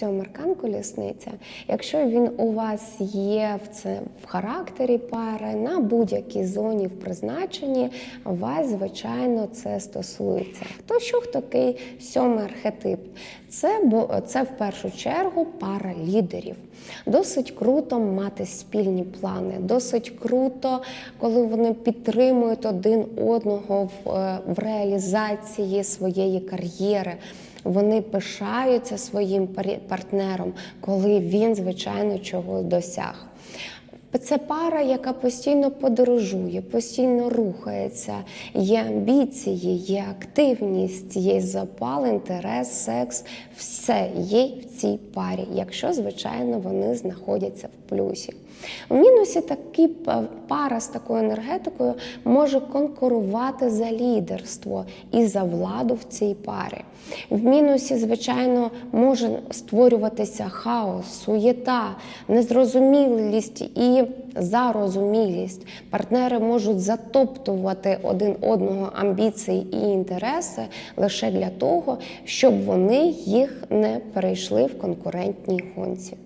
Сьомий аркан колісниця. Якщо він у вас є в це в характері пари на будь-якій зоні в призначенні, вас, звичайно, це стосується. Хто що такий сьомий архетип? Це бо це в першу чергу пара лідерів. Досить круто мати спільні плани, досить круто, коли вони підтримують один одного в, е, в реалізації своєї кар'єри. Вони пишаються своїм партнером, коли він, звичайно, чого досяг. Це пара, яка постійно подорожує, постійно рухається. Є амбіції, є активність, є запал, інтерес, секс. Все є в цій парі, якщо, звичайно, вони знаходяться в плюсі. В мінусі такі пара з такою енергетикою може конкурувати за лідерство і за владу в цій парі. В мінусі, звичайно, може створюватися хаос, суєта, незрозумілість і зарозумілість. Партнери можуть затоптувати один одного амбіції і інтереси лише для того, щоб вони їх не перейшли в конкурентній гонці.